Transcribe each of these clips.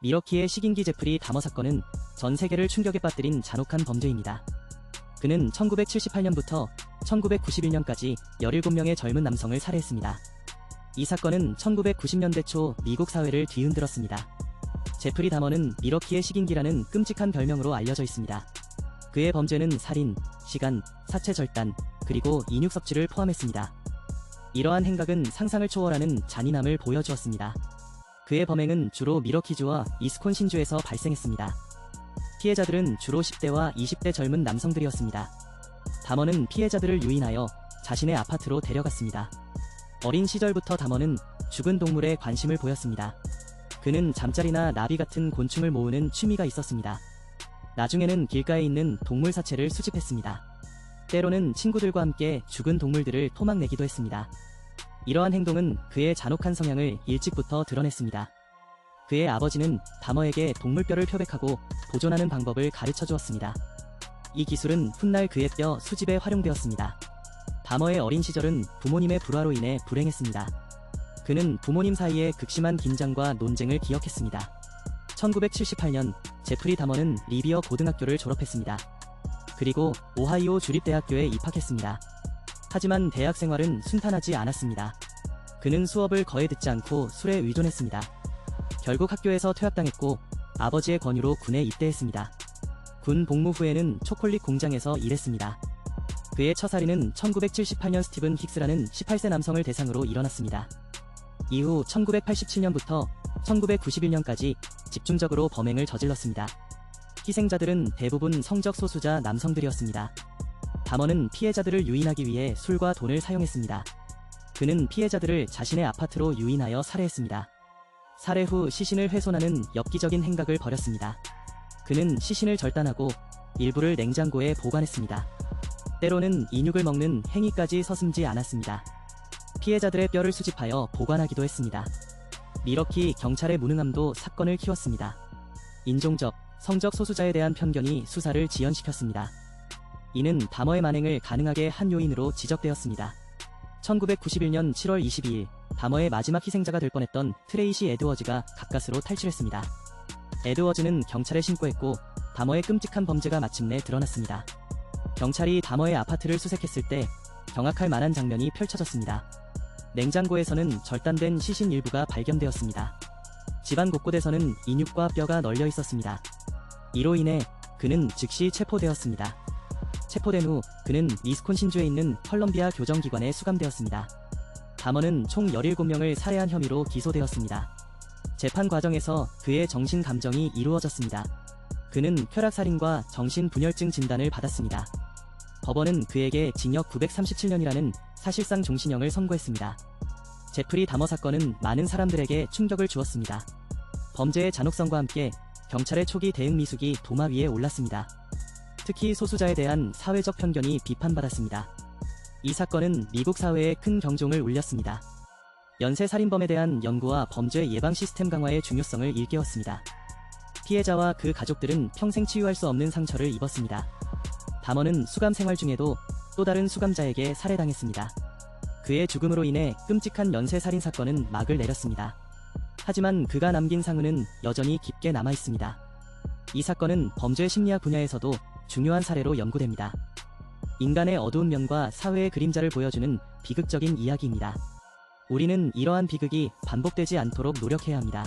미러키의 식인기 제프리 다머 사건은 전 세계를 충격에 빠뜨린 잔혹한 범죄입니다. 그는 1978년부터 1991년까지 17명의 젊은 남성을 살해했습니다. 이 사건은 1990년대 초 미국 사회를 뒤흔들었습니다. 제프리 다머는 미러키의 식인기라는 끔찍한 별명으로 알려져 있습니다. 그의 범죄는 살인, 시간, 사체 절단, 그리고 인육 섭취를 포함했습니다. 이러한 행각은 상상을 초월하는 잔인함을 보여주었습니다. 그의 범행은 주로 미러키주와 이스콘신주에서 발생했습니다. 피해자들은 주로 10대와 20대 젊은 남성들이었습니다. 다머는 피해자들을 유인하여 자신의 아파트로 데려갔습니다. 어린 시절부터 다머는 죽은 동물에 관심을 보였습니다. 그는 잠자리나 나비 같은 곤충을 모으는 취미가 있었습니다. 나중에는 길가에 있는 동물 사체를 수집했습니다. 때로는 친구들과 함께 죽은 동물들을 토막내기도 했습니다. 이러한 행동은 그의 잔혹한 성향을 일찍부터 드러냈습니다. 그의 아버지는 다머에게 동물뼈를 표백하고 보존하는 방법을 가르쳐 주었습니다. 이 기술은 훗날 그의 뼈 수집에 활용되었습니다. 다머의 어린 시절은 부모님의 불화로 인해 불행했습니다. 그는 부모님 사이의 극심한 긴장과 논쟁을 기억했습니다. 1978년 제프리 다머는 리비어 고등학교를 졸업했습니다. 그리고 오하이오 주립대학교에 입학했습니다. 하지만 대학 생활은 순탄하지 않았습니다. 그는 수업을 거의 듣지 않고 술에 의존했습니다. 결국 학교에서 퇴학당했고 아버지의 권유로 군에 입대했습니다. 군 복무 후에는 초콜릿 공장에서 일했습니다. 그의 처살인은 1978년 스티븐 힉스라는 18세 남성을 대상으로 일어났습니다. 이후 1987년부터 1991년까지 집중적으로 범행을 저질렀습니다. 희생자들은 대부분 성적 소수자 남성들이었습니다. 담원은 피해자들을 유인하기 위해 술과 돈을 사용했습니다. 그는 피해자들을 자신의 아파트로 유인하여 살해했습니다. 살해 후 시신을 훼손하는 엽기적인 행각을 벌였습니다. 그는 시신을 절단하고 일부를 냉장고에 보관했습니다. 때로는 인육을 먹는 행위까지 서슴지 않았습니다. 피해자들의 뼈를 수집하여 보관하기도 했습니다. 미러키 경찰의 무능함도 사건을 키웠습니다. 인종적, 성적 소수자에 대한 편견이 수사를 지연시켰습니다. 이는 담어의 만행을 가능하게 한 요인으로 지적되었습니다. 1991년 7월 22일 담어의 마지막 희생자가 될 뻔했던 트레이시 에드워즈가 가까스로 탈출했습니다. 에드워즈는 경찰에 신고했고 담어의 끔찍한 범죄가 마침내 드러났습니다. 경찰이 담어의 아파트를 수색했을 때 경악할 만한 장면이 펼쳐졌습니다. 냉장고에서는 절단된 시신 일부가 발견되었습니다. 집안 곳곳에서는 인육과 뼈가 널려 있었습니다. 이로 인해 그는 즉시 체포되었습니다. 체포된 후 그는 위스콘신주에 있는 컬럼비아 교정기관에 수감되었습니다. 담원은 총 17명을 살해한 혐의로 기소되었습니다. 재판 과정에서 그의 정신 감정이 이루어졌습니다. 그는 쾌락살인과 정신분열증 진단을 받았습니다. 법원은 그에게 징역 937년이라는 사실상 종신형을 선고했습니다. 제프리 다머 사건은 많은 사람들에게 충격을 주었습니다. 범죄의 잔혹성과 함께 경찰의 초기 대응 미숙이 도마 위에 올랐습니다. 특히 소수자에 대한 사회적 편견이 비판받았습니다. 이 사건은 미국 사회에 큰 경종을 울렸습니다. 연쇄 살인범에 대한 연구와 범죄 예방 시스템 강화의 중요성을 일깨웠습니다. 피해자와 그 가족들은 평생 치유할 수 없는 상처를 입었습니다. 담원은 수감 생활 중에도 또 다른 수감자에게 살해당했습니다. 그의 죽음으로 인해 끔찍한 연쇄 살인 사건은 막을 내렸습니다. 하지만 그가 남긴 상흔은 여전히 깊게 남아 있습니다. 이 사건은 범죄 심리학 분야에서도 중요한 사례로 연구됩니다. 인간의 어두운 면과 사회의 그림자를 보여주는 비극적인 이야기입니다. 우리는 이러한 비극이 반복되지 않도록 노력해야 합니다.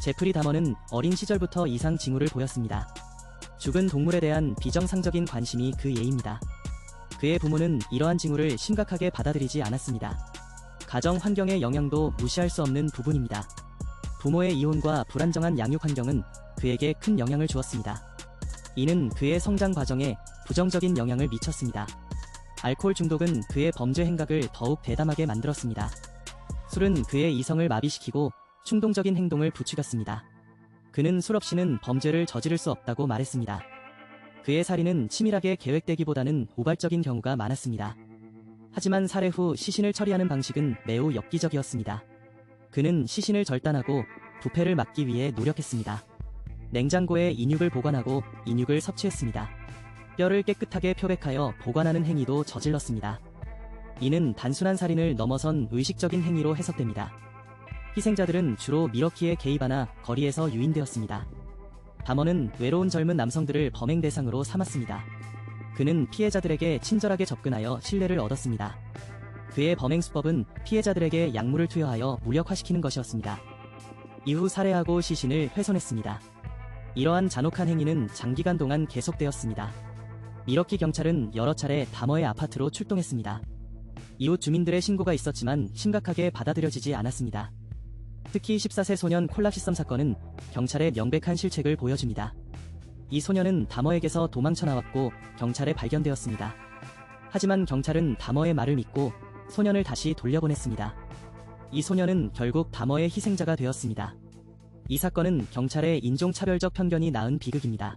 제프리 다머는 어린 시절부터 이상 징후를 보였습니다. 죽은 동물에 대한 비정상적인 관심이 그 예입니다. 그의 부모는 이러한 징후를 심각하게 받아들이지 않았습니다. 가정 환경의 영향도 무시할 수 없는 부분입니다. 부모의 이혼과 불안정한 양육 환경은 그에게 큰 영향을 주었습니다. 이는 그의 성장 과정에 부정적인 영향을 미쳤습니다. 알코올 중독은 그의 범죄 행각을 더욱 대담하게 만들었습니다. 술은 그의 이성을 마비시키고 충동적인 행동을 부추겼습니다. 그는 술 없이는 범죄를 저지를 수 없다고 말했습니다. 그의 살인은 치밀하게 계획되기보다는 우발적인 경우가 많았습니다. 하지만 살해 후 시신을 처리하는 방식은 매우 엽기적이었습니다. 그는 시신을 절단하고 부패를 막기 위해 노력했습니다. 냉장고에 인육을 보관하고 인육을 섭취했습니다. 뼈를 깨끗하게 표백하여 보관하는 행위도 저질렀습니다. 이는 단순한 살인을 넘어선 의식적인 행위로 해석됩니다. 희생자들은 주로 미러키에 개입하나 거리에서 유인되었습니다. 담원은 외로운 젊은 남성들을 범행 대상으로 삼았습니다. 그는 피해자들에게 친절하게 접근하여 신뢰를 얻었습니다. 그의 범행 수법은 피해자들에게 약물을 투여하여 무력화시키는 것이었습니다. 이후 살해하고 시신을 훼손했습니다. 이러한 잔혹한 행위는 장기간 동안 계속되었습니다. 미러키 경찰은 여러 차례 담어의 아파트로 출동했습니다. 이웃 주민들의 신고가 있었지만 심각하게 받아들여지지 않았습니다. 특히 14세 소년 콜라시썸 사건은 경찰의 명백한 실책을 보여줍니다. 이 소년은 담어에게서 도망쳐 나왔고 경찰에 발견되었습니다. 하지만 경찰은 담어의 말을 믿고 소년을 다시 돌려보냈습니다. 이 소년은 결국 담어의 희생자가 되었습니다. 이 사건은 경찰의 인종차별적 편견이 낳은 비극입니다.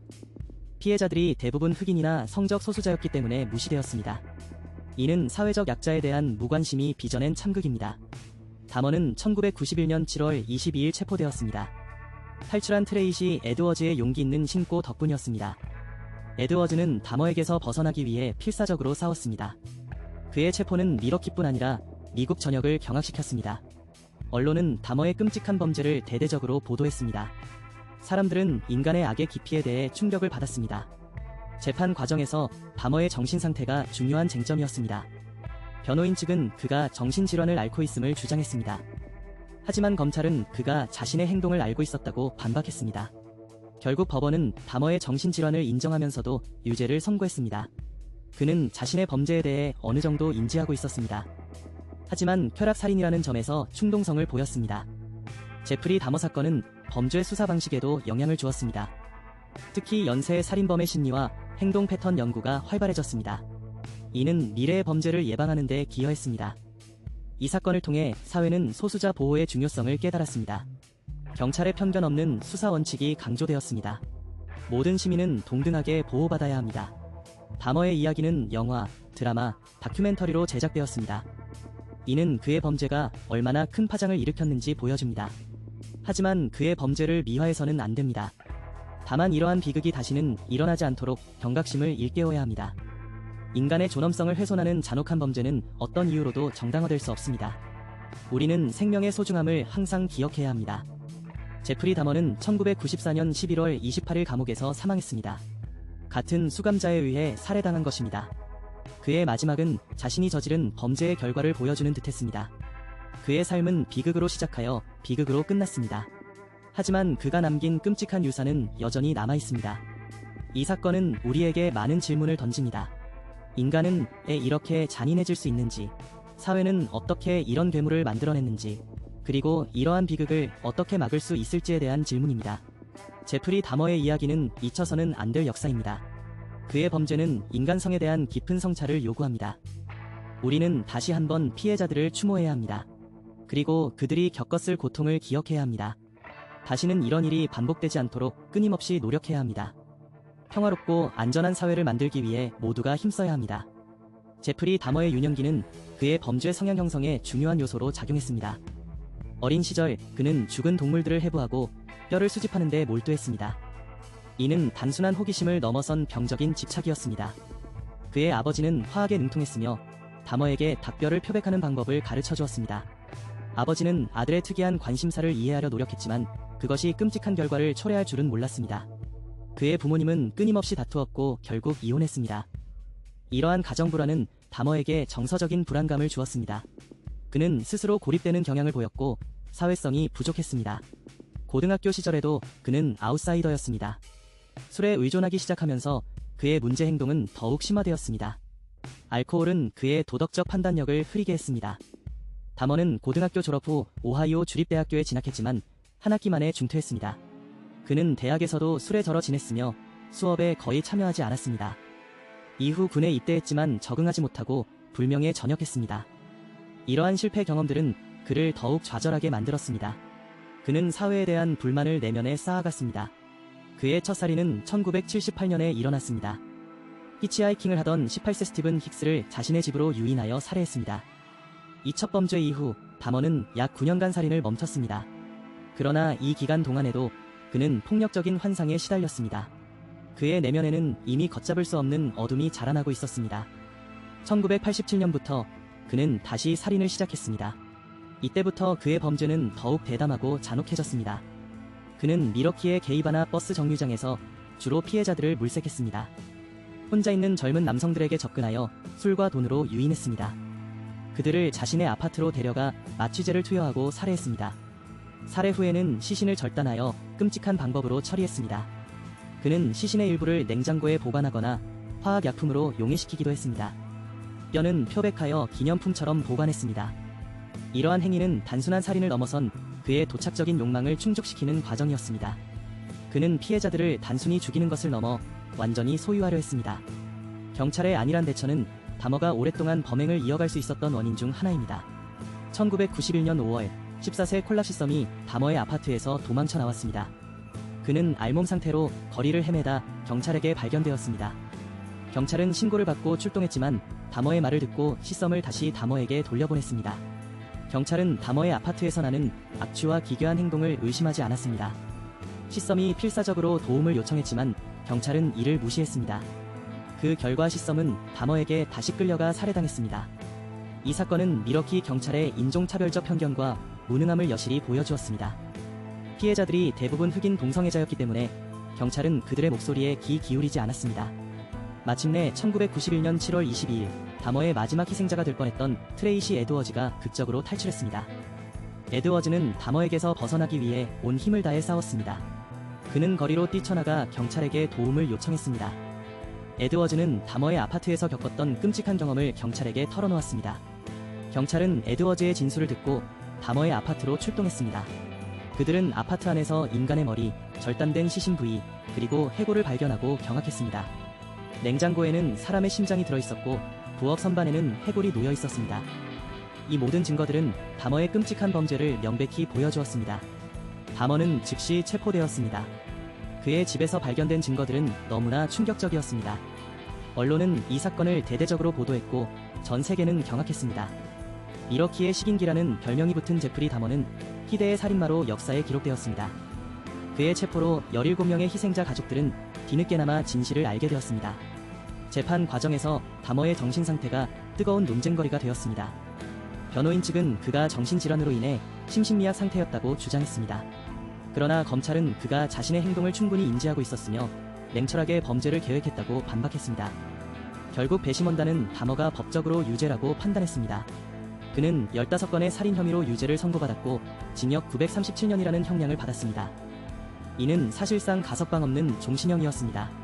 피해자들이 대부분 흑인이나 성적 소수자였기 때문에 무시되었습니다. 이는 사회적 약자에 대한 무관심이 빚어낸 참극입니다. 담원은 1991년 7월 22일 체포되었습니다. 탈출한 트레이시 에드워즈의 용기 있는 신고 덕분이었습니다. 에드워즈는 담어에게서 벗어나기 위해 필사적으로 싸웠습니다. 그의 체포는 미러키뿐 아니라 미국 전역을 경악시켰습니다. 언론은 담어의 끔찍한 범죄를 대대적으로 보도했습니다. 사람들은 인간의 악의 깊이에 대해 충격을 받았습니다. 재판 과정에서 담어의 정신 상태가 중요한 쟁점이었습니다. 변호인 측은 그가 정신질환을 앓고 있음을 주장했습니다. 하지만 검찰은 그가 자신의 행동을 알고 있었다고 반박했습니다. 결국 법원은 담어의 정신질환을 인정하면서도 유죄를 선고했습니다. 그는 자신의 범죄에 대해 어느 정도 인지하고 있었습니다. 하지만 쾌락살인이라는 점에서 충동성을 보였습니다. 제프리 다머 사건은 범죄 수사 방식에도 영향을 주었습니다. 특히 연쇄 살인범의 심리와 행동 패턴 연구가 활발해졌습니다. 이는 미래의 범죄를 예방하는 데 기여했습니다. 이 사건을 통해 사회는 소수자 보호의 중요성을 깨달았습니다. 경찰의 편견 없는 수사 원칙이 강조되었습니다. 모든 시민은 동등하게 보호받아야 합니다. 다머의 이야기는 영화, 드라마, 다큐멘터리로 제작되었습니다. 이는 그의 범죄가 얼마나 큰 파장을 일으켰는지 보여줍니다. 하지만 그의 범죄를 미화해서는 안 됩니다. 다만 이러한 비극이 다시는 일어나지 않도록 경각심을 일깨워야 합니다. 인간의 존엄성을 훼손하는 잔혹한 범죄는 어떤 이유로도 정당화될 수 없습니다. 우리는 생명의 소중함을 항상 기억해야 합니다. 제프리 다머는 1994년 11월 28일 감옥에서 사망했습니다. 같은 수감자에 의해 살해당한 것입니다. 그의 마지막은 자신이 저지른 범죄의 결과를 보여주는 듯했습니다. 그의 삶은 비극으로 시작하여 비극으로 끝났습니다. 하지만 그가 남긴 끔찍한 유산은 여전히 남아 있습니다. 이 사건은 우리에게 많은 질문을 던집니다. 인간은 왜 이렇게 잔인해질 수 있는지, 사회는 어떻게 이런 괴물을 만들어냈는지, 그리고 이러한 비극을 어떻게 막을 수 있을지에 대한 질문입니다. 제프리 다머의 이야기는 잊혀서는 안 될 역사입니다. 그의 범죄는 인간성에 대한 깊은 성찰을 요구합니다. 우리는 다시 한번 피해자들을 추모해야 합니다. 그리고 그들이 겪었을 고통을 기억해야 합니다. 다시는 이런 일이 반복되지 않도록 끊임없이 노력해야 합니다. 평화롭고 안전한 사회를 만들기 위해 모두가 힘써야 합니다. 제프리 다머의 유년기는 그의 범죄 성향 형성에 중요한 요소로 작용했습니다. 어린 시절 그는 죽은 동물들을 해부하고 뼈를 수집하는 데 몰두했습니다. 이는 단순한 호기심을 넘어선 병적인 집착이었습니다. 그의 아버지는 화학에 능통했으며 다머에게 닭뼈를 표백하는 방법을 가르쳐 주었습니다. 아버지는 아들의 특이한 관심사를 이해하려 노력했지만 그것이 끔찍한 결과를 초래할 줄은 몰랐습니다. 그의 부모님은 끊임없이 다투었고 결국 이혼했습니다. 이러한 가정 불안은 다머에게 정서적인 불안감을 주었습니다. 그는 스스로 고립되는 경향을 보였고 사회성이 부족했습니다. 고등학교 시절에도 그는 아웃사이더였습니다. 술에 의존하기 시작하면서 그의 문제 행동은 더욱 심화되었습니다. 알코올은 그의 도덕적 판단력을 흐리게 했습니다. 담원은 고등학교 졸업 후 오하이오 주립대학교에 진학했지만 한 학기 만에 중퇴했습니다. 그는 대학에서도 술에 절어 지냈으며 수업에 거의 참여하지 않았습니다. 이후 군에 입대했지만 적응하지 못하고 불명예 전역했습니다. 이러한 실패 경험들은 그를 더욱 좌절하게 만들었습니다. 그는 사회에 대한 불만을 내면에 쌓아갔습니다. 그의 첫 살인은 1978년에 일어났습니다. 히치하이킹을 하던 18세 스티븐 힉스를 자신의 집으로 유인하여 살해했습니다. 이 첫 범죄 이후 담원은 약 9년간 살인을 멈췄습니다. 그러나 이 기간 동안에도 그는 폭력적인 환상에 시달렸습니다. 그의 내면에는 이미 걷잡을 수 없는 어둠이 자라나고 있었습니다. 1987년부터 그는 다시 살인을 시작했습니다. 이때부터 그의 범죄는 더욱 대담하고 잔혹해졌습니다. 그는 미러키의 게이바나 버스 정류장에서 주로 피해자들을 물색했습니다. 혼자 있는 젊은 남성들에게 접근하여 술과 돈으로 유인했습니다. 그들을 자신의 아파트로 데려가 마취제를 투여하고 살해했습니다. 살해 후에는 시신을 절단하여 끔찍한 방법으로 처리했습니다. 그는 시신의 일부를 냉장고에 보관하거나 화학약품으로 용해시키기도 했습니다. 뼈는 표백하여 기념품처럼 보관했습니다. 이러한 행위는 단순한 살인을 넘어선 그의 도착적인 욕망을 충족시키는 과정이었습니다. 그는 피해자들을 단순히 죽이는 것을 넘어 완전히 소유하려 했습니다. 경찰의 안일한 대처는 다머가 오랫동안 범행을 이어갈 수 있었던 원인 중 하나입니다. 1991년 5월 14세 콜라시썸이 다머의 아파트에서 도망쳐 나왔습니다. 그는 알몸 상태로 거리를 헤매다 경찰에게 발견되었습니다. 경찰은 신고를 받고 출동했지만 다머의 말을 듣고 시썸을 다시 다머에게 돌려보냈습니다. 경찰은 다머의 아파트에서 나는 악취와 기괴한 행동을 의심하지 않았습니다. 시썸이 필사적으로 도움을 요청했지만 경찰은 이를 무시했습니다. 그 결과 시썸은 다머에게 다시 끌려가 살해당했습니다. 이 사건은 미러키 경찰의 인종차별적 편견과 무능함을 여실히 보여주었습니다. 피해자들이 대부분 흑인 동성애자였기 때문에 경찰은 그들의 목소리에 귀 기울이지 않았습니다. 마침내 1991년 7월 22일 다머의 마지막 희생자가 될 뻔했던 트레이시 에드워즈가 극적으로 탈출했습니다. 에드워즈는 다머에게서 벗어나기 위해 온 힘을 다해 싸웠습니다. 그는 거리로 뛰쳐나가 경찰에게 도움을 요청했습니다. 에드워즈는 다머의 아파트에서 겪었던 끔찍한 경험을 경찰에게 털어놓았습니다. 경찰은 에드워즈의 진술을 듣고 다머의 아파트로 출동했습니다. 그들은 아파트 안에서 인간의 머리, 절단된 시신 부위, 그리고 해골을 발견하고 경악했습니다. 냉장고에는 사람의 심장이 들어있었고 부엌 선반에는 해골이 놓여 있었습니다. 이 모든 증거들은 다머의 끔찍한 범죄를 명백히 보여주었습니다. 다머는 즉시 체포되었습니다. 그의 집에서 발견된 증거들은 너무나 충격적이었습니다. 언론은 이 사건을 대대적으로 보도했고 전 세계는 경악했습니다. 미러키의 식인기라는 별명이 붙은 제프리 다머는 희대의 살인마로 역사에 기록되었습니다. 그의 체포로 17명의 희생자 가족들은 뒤늦게나마 진실을 알게 되었습니다. 재판 과정에서 다머의 정신 상태가 뜨거운 논쟁거리가 되었습니다. 변호인 측은 그가 정신질환으로 인해 심신미약 상태였다고 주장했습니다. 그러나 검찰은 그가 자신의 행동을 충분히 인지하고 있었으며 냉철하게 범죄를 계획했다고 반박했습니다. 결국 배심원단은 다머가 법적으로 유죄라고 판단했습니다. 그는 15건의 살인 혐의로 유죄를 선고받았고 징역 937년이라는 형량을 받았습니다. 이는 사실상 가석방 없는 종신형이었습니다.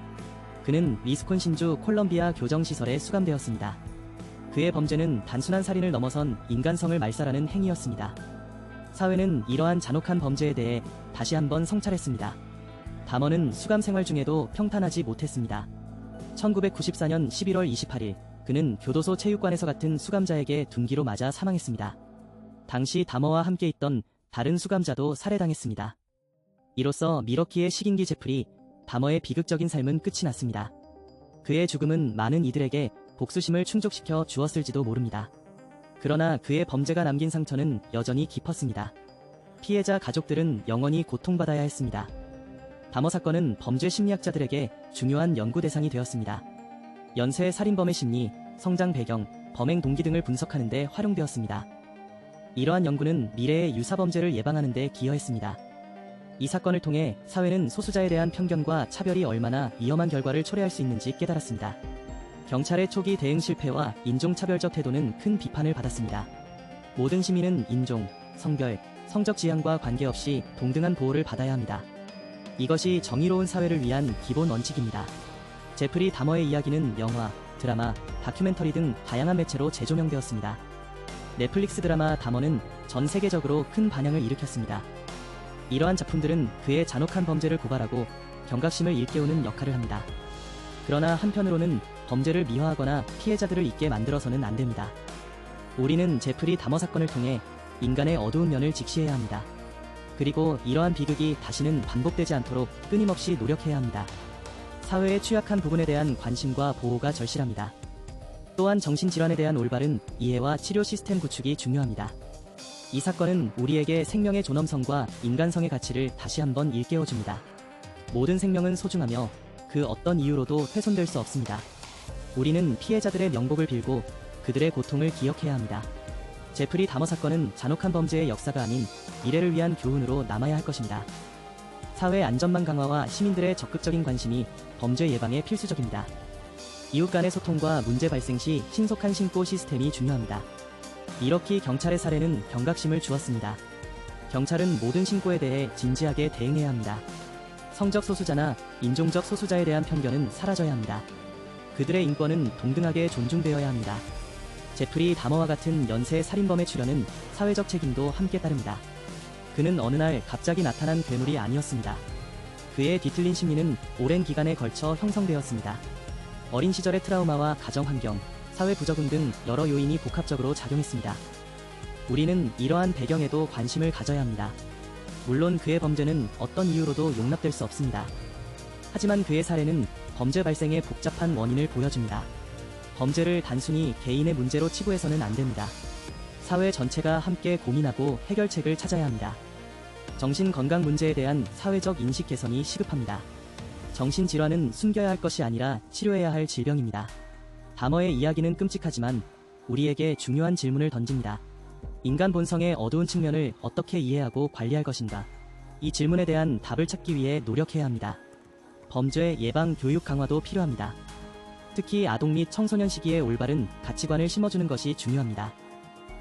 그는 위스콘신주 콜럼비아 교정시설에 수감되었습니다. 그의 범죄는 단순한 살인을 넘어선 인간성을 말살하는 행위였습니다. 사회는 이러한 잔혹한 범죄에 대해 다시 한번 성찰했습니다. 담원은 수감 생활 중에도 평탄하지 못했습니다. 1994년 11월 28일 그는 교도소 체육관에서 같은 수감자에게 둔기로 맞아 사망했습니다. 당시 다머와 함께 있던 다른 수감자도 살해당했습니다. 이로써 미러키의 식인기 제플이 다머의 비극적인 삶은 끝이 났습니다. 그의 죽음은 많은 이들에게 복수심을 충족시켜 주었을지도 모릅니다. 그러나 그의 범죄가 남긴 상처는 여전히 깊었습니다. 피해자 가족들은 영원히 고통받아야 했습니다. 다머 사건은 범죄 심리학자들에게 중요한 연구 대상이 되었습니다. 연쇄 살인범의 심리, 성장 배경, 범행 동기 등을 분석하는 데 활용되었습니다. 이러한 연구는 미래의 유사범죄를 예방하는 데 기여했습니다. 이 사건을 통해 사회는 소수자에 대한 편견과 차별이 얼마나 위험한 결과를 초래할 수 있는지 깨달았습니다. 경찰의 초기 대응 실패와 인종차별적 태도는 큰 비판을 받았습니다. 모든 시민은 인종, 성별, 성적 지향과 관계없이 동등한 보호를 받아야 합니다. 이것이 정의로운 사회를 위한 기본 원칙입니다. 제프리 다머의 이야기는 영화, 드라마, 다큐멘터리 등 다양한 매체로 재조명되었습니다. 넷플릭스 드라마 다머는 전 세계적으로 큰 반향을 일으켰습니다. 이러한 작품들은 그의 잔혹한 범죄를 고발하고 경각심을 일깨우는 역할을 합니다. 그러나 한편으로는 범죄를 미화하거나 피해자들을 잊게 만들어서는 안 됩니다. 우리는 제프리 다머 사건을 통해 인간의 어두운 면을 직시해야 합니다. 그리고 이러한 비극이 다시는 반복되지 않도록 끊임없이 노력해야 합니다. 사회의 취약한 부분에 대한 관심과 보호가 절실합니다. 또한 정신질환에 대한 올바른 이해와 치료 시스템 구축이 중요합니다. 이 사건은 우리에게 생명의 존엄성과 인간성의 가치를 다시 한번 일깨워줍니다. 모든 생명은 소중하며 그 어떤 이유로도 훼손될 수 없습니다. 우리는 피해자들의 명복을 빌고 그들의 고통을 기억해야 합니다. 제프리 다머 사건은 잔혹한 범죄의 역사가 아닌 미래를 위한 교훈으로 남아야 할 것입니다. 사회 안전망 강화와 시민들의 적극적인 관심이 범죄 예방에 필수적입니다. 이웃 간의 소통과 문제 발생 시 신속한 신고 시스템이 중요합니다. 이렇게 경찰의 사례는 경각심을 주었습니다. 경찰은 모든 신고에 대해 진지하게 대응해야 합니다. 성적 소수자나 인종적 소수자에 대한 편견은 사라져야 합니다. 그들의 인권은 동등하게 존중되어야 합니다. 제프리 다머와 같은 연쇄 살인범의 출현은 사회적 책임도 함께 따릅니다. 그는 어느 날 갑자기 나타난 괴물이 아니었습니다. 그의 뒤틀린 심리는 오랜 기간에 걸쳐 형성되었습니다. 어린 시절의 트라우마와 가정 환경, 사회 부적응 등 여러 요인이 복합적으로 작용했습니다. 우리는 이러한 배경에도 관심을 가져야 합니다. 물론 그의 범죄는 어떤 이유로도 용납될 수 없습니다. 하지만 그의 사례는 범죄 발생의 복잡한 원인을 보여줍니다. 범죄를 단순히 개인의 문제로 치부해서는 안 됩니다. 사회 전체가 함께 고민하고 해결책을 찾아야 합니다. 정신건강 문제에 대한 사회적 인식 개선이 시급합니다. 정신질환은 숨겨야 할 것이 아니라 치료해야 할 질병입니다. 다머의 이야기는 끔찍하지만 우리에게 중요한 질문을 던집니다. 인간 본성의 어두운 측면을 어떻게 이해하고 관리할 것인가? 이 질문에 대한 답을 찾기 위해 노력해야 합니다. 범죄 예방 교육 강화도 필요합니다. 특히 아동 및 청소년 시기에 올바른 가치관을 심어주는 것이 중요합니다.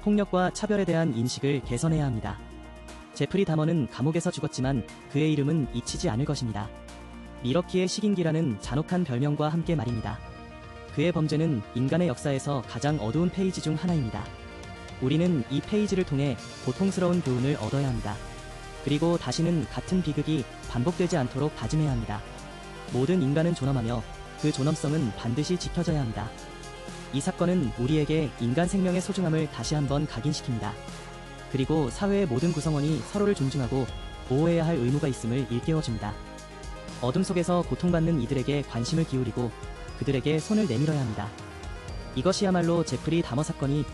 폭력과 차별에 대한 인식을 개선해야 합니다. 제프리 다머는 감옥에서 죽었지만 그의 이름은 잊히지 않을 것입니다. 미러키의 식인기라는 잔혹한 별명과 함께 말입니다. 그의 범죄는 인간의 역사에서 가장 어두운 페이지 중 하나입니다. 우리는 이 페이지를 통해 고통스러운 교훈을 얻어야 합니다. 그리고 다시는 같은 비극이 반복되지 않도록 다짐해야 합니다. 모든 인간은 존엄하며 그 존엄성은 반드시 지켜져야 합니다. 이 사건은 우리에게 인간 생명의 소중함을 다시 한번 각인시킵니다. 그리고 사회의 모든 구성원이 서로를 존중하고 보호해야 할 의무가 있음을 일깨워줍니다. 어둠 속에서 고통받는 이들에게 관심을 기울이고 그들에게 손을 내밀어야 합니다. 이것이야말로 제프리 다머 사건이